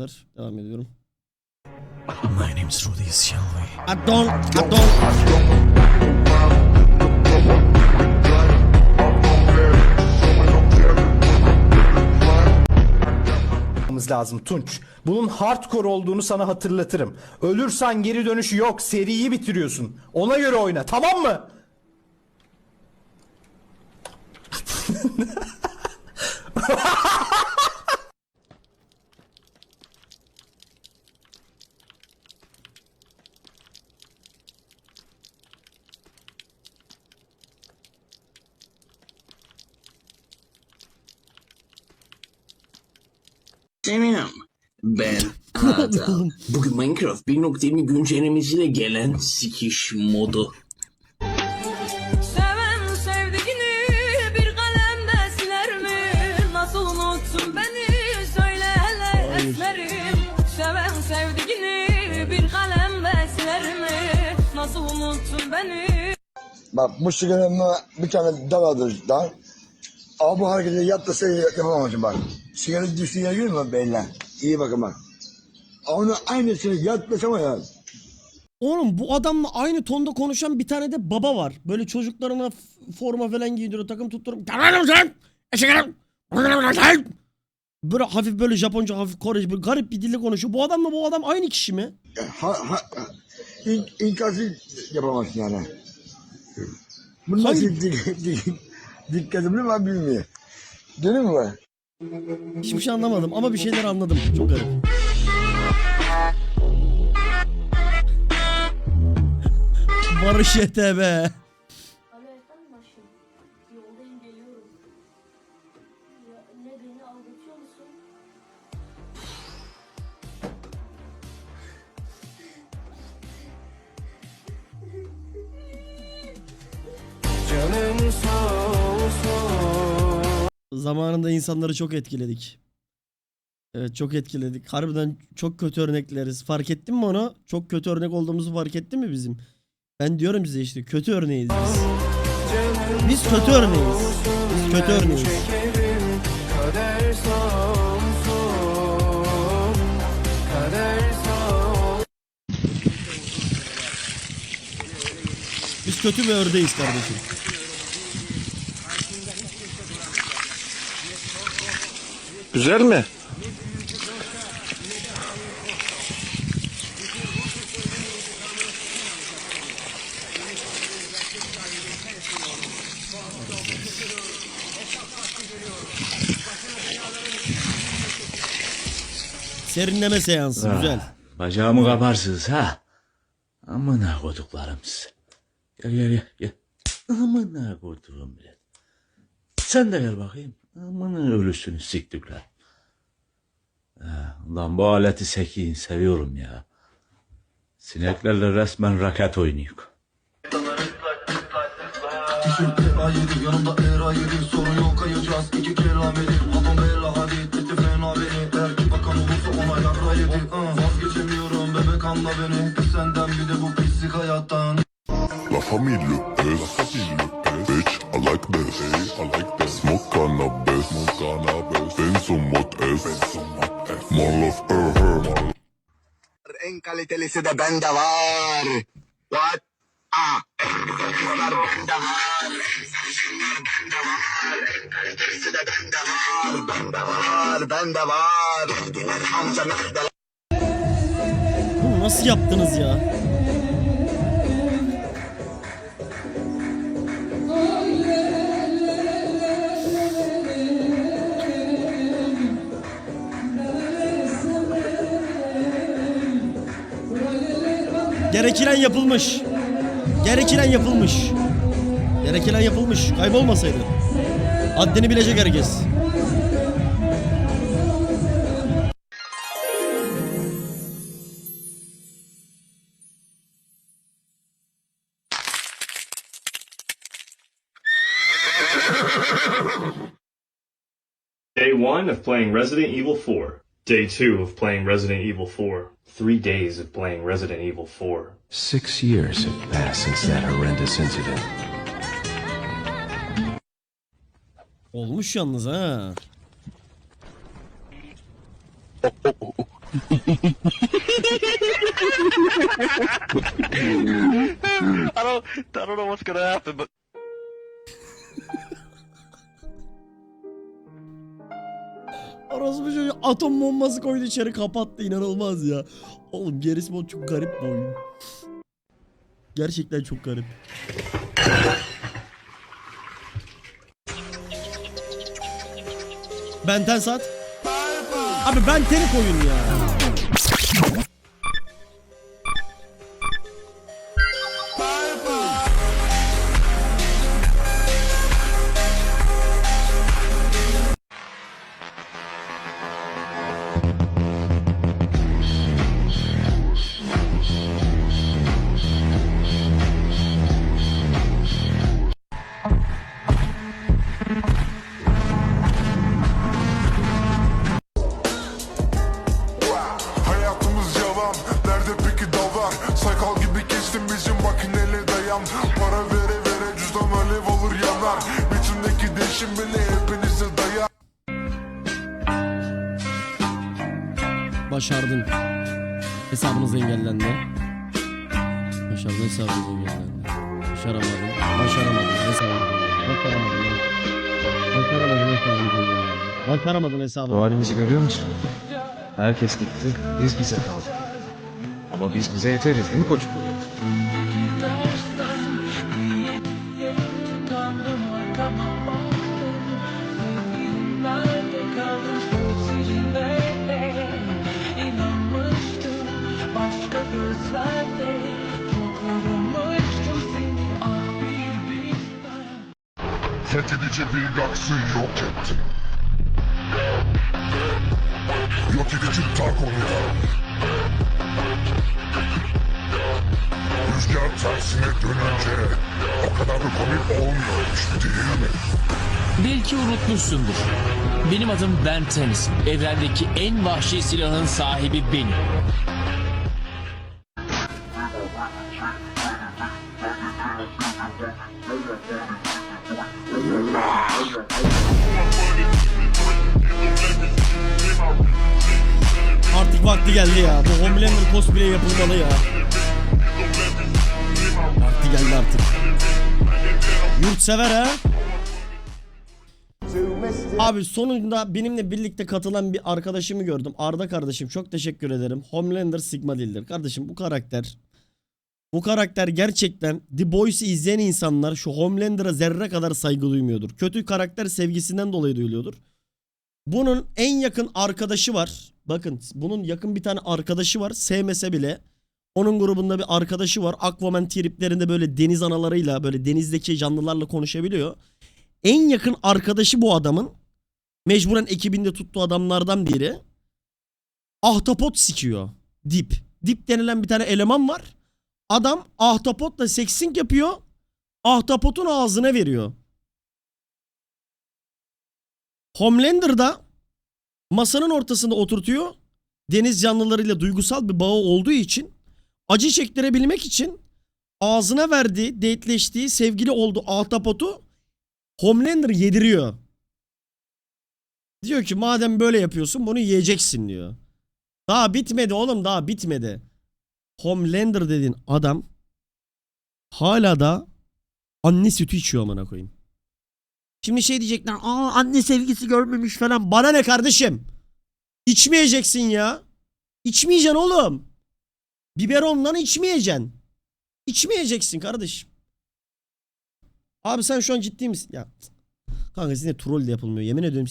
kadar. Devam ediyorum. My name's Rudy Shelby. I don't, I don't. yapmamız lazım Tunç. Bunun hardcore olduğunu sana hatırlatırım. Ölürsen geri dönüşü yok. Seriyi bitiriyorsun. Ona göre oyna. Tamam mı? Selam. Ben Adam. Bugün Minecraft 1.20 güncellemesiyle gelen sikiş modu. Seven sevdiğini bir kalemde siler mi? Nasıl unuttun beni söyle hele esmerim. Seven sevdiğini bir kalemde siler mi? Nasıl unuttun beni? Bak bu sigaramı bir tane dal daha. Ama bu hareketi yap da seni yapamamışım bak. Sigara düştüğü yer görüyor musun belli? İyi bakın bak. Onu aynısını yap desem ya. Oğlum bu adamla aynı tonda konuşan bir tane de baba var. Böyle çocuklarına forma falan giydiriyor takım tutturup. "Gel sen! Gel!" Böyle hafif böyle Japonca hafif Korece böyle garip bir dille konuşuyor. Bu adamla bu adam aynı kişi mi? Ha, ha, ha. İn, inkası yapamazsın yani. Bu nasıl Hangi- dik, dik, dikkatimi var bilmiyor. Mi var? Hiçbir şey anlamadım ama bir şeyler anladım. Çok garip. Barış YTB. Zamanında insanları çok etkiledik. Evet çok etkiledik. Harbiden çok kötü örnekleriz. Fark ettin mi onu? Çok kötü örnek olduğumuzu fark ettin mi bizim? Ben diyorum size işte kötü örneğiz biz. Biz kötü örneğiz. Biz kötü örneğiz. Biz kötü bir ördeğiz kardeşim. Güzel mi? Serinleme seansı güzel. Bacağımı kaparsınız ha. Amına koduklarım size. Gel gel gel. gel. Amına koduğum bile. Sen de gel bakayım. Amına ölüsünü siktikler. Lan bu aleti sekiyin seviyorum ya. Sineklerle resmen raket oynuyor. Tişörtte A7 yanımda Mall of her. En kalitelisi de bende var. What? Ah. Bende var. Bende var. Bende var. Bende var. Bende var. Bunu nasıl yaptınız ya? Gerekilen yapılmış. Gerekilen yapılmış. Gerekilen yapılmış. Kaybolmasaydı. Haddini bilecek herkes. Day one of playing Resident Evil 4. Day two of playing Resident Evil 4. Three days of playing Resident Evil 4. Six years have passed since that horrendous incident. Olmuş yalnız ha. I don't, I don't know what's gonna happen, but Orası bir çocuğu atom bombası koydu içeri kapattı inanılmaz ya. Oğlum gerisi bu çok garip bir oyun. Gerçekten çok garip. Benten sat. Abi Benten'i koyun ya. Dayan Para vere vere cüzdan alev alır yanar Bütündeki değişim beni hepinize dayar Başardın. Hesabınız engellendi. Başardın hesabınız engellendi. Başaramadın. Başaramadın hesabınız engellendi. Başaramadın. Başaramadın hesabınız engellendi. Başaramadın hesabını. Bu halimizi görüyor musun? Herkes gitti, biz bize kaldık. Ama biz bize yeteriz değil mi koçum? Fethedici bir gaksı yok ettim Yok edici Tarkonu'da Rüzgar tersine dönünce O kadar da komik olmuyormuş değil mi? Belki unutmuşsundur. Benim adım Ben Tennis. Evrendeki en vahşi silahın sahibi benim. Vakti geldi ya. Bu Homelander cosplay yapılmalı ya. Vakti geldi artık. Yurtsever ha. Abi sonunda benimle birlikte katılan bir arkadaşımı gördüm. Arda kardeşim çok teşekkür ederim. Homelander Sigma değildir. Kardeşim bu karakter bu karakter gerçekten The Boys'u izleyen insanlar şu Homelander'a zerre kadar saygı duymuyordur. Kötü karakter sevgisinden dolayı duyuluyordur. Bunun en yakın arkadaşı var. Bakın bunun yakın bir tane arkadaşı var. Sevmese bile. Onun grubunda bir arkadaşı var. Aquaman triplerinde böyle deniz analarıyla böyle denizdeki canlılarla konuşabiliyor. En yakın arkadaşı bu adamın. Mecburen ekibinde tuttuğu adamlardan biri. Ahtapot sikiyor. Dip. Dip denilen bir tane eleman var. Adam ahtapotla seksing yapıyor. Ahtapotun ağzına veriyor. Homelander'da masanın ortasında oturtuyor. Deniz canlılarıyla duygusal bir bağı olduğu için acı çektirebilmek için ağzına verdiği, dateleştiği, sevgili olduğu ahtapotu Homelander yediriyor. Diyor ki madem böyle yapıyorsun bunu yiyeceksin diyor. Daha bitmedi oğlum daha bitmedi. Homelander dediğin adam hala da anne sütü içiyor amına koyayım. Şimdi şey diyecekler. Aa anne sevgisi görmemiş falan. Bana ne kardeşim? İçmeyeceksin ya. İçmeyeceksin oğlum. Biberondan içmeyeceksin. İçmeyeceksin kardeşim. Abi sen şu an ciddi misin? Ya kanka sizinle troll de yapılmıyor. Yemin ediyorum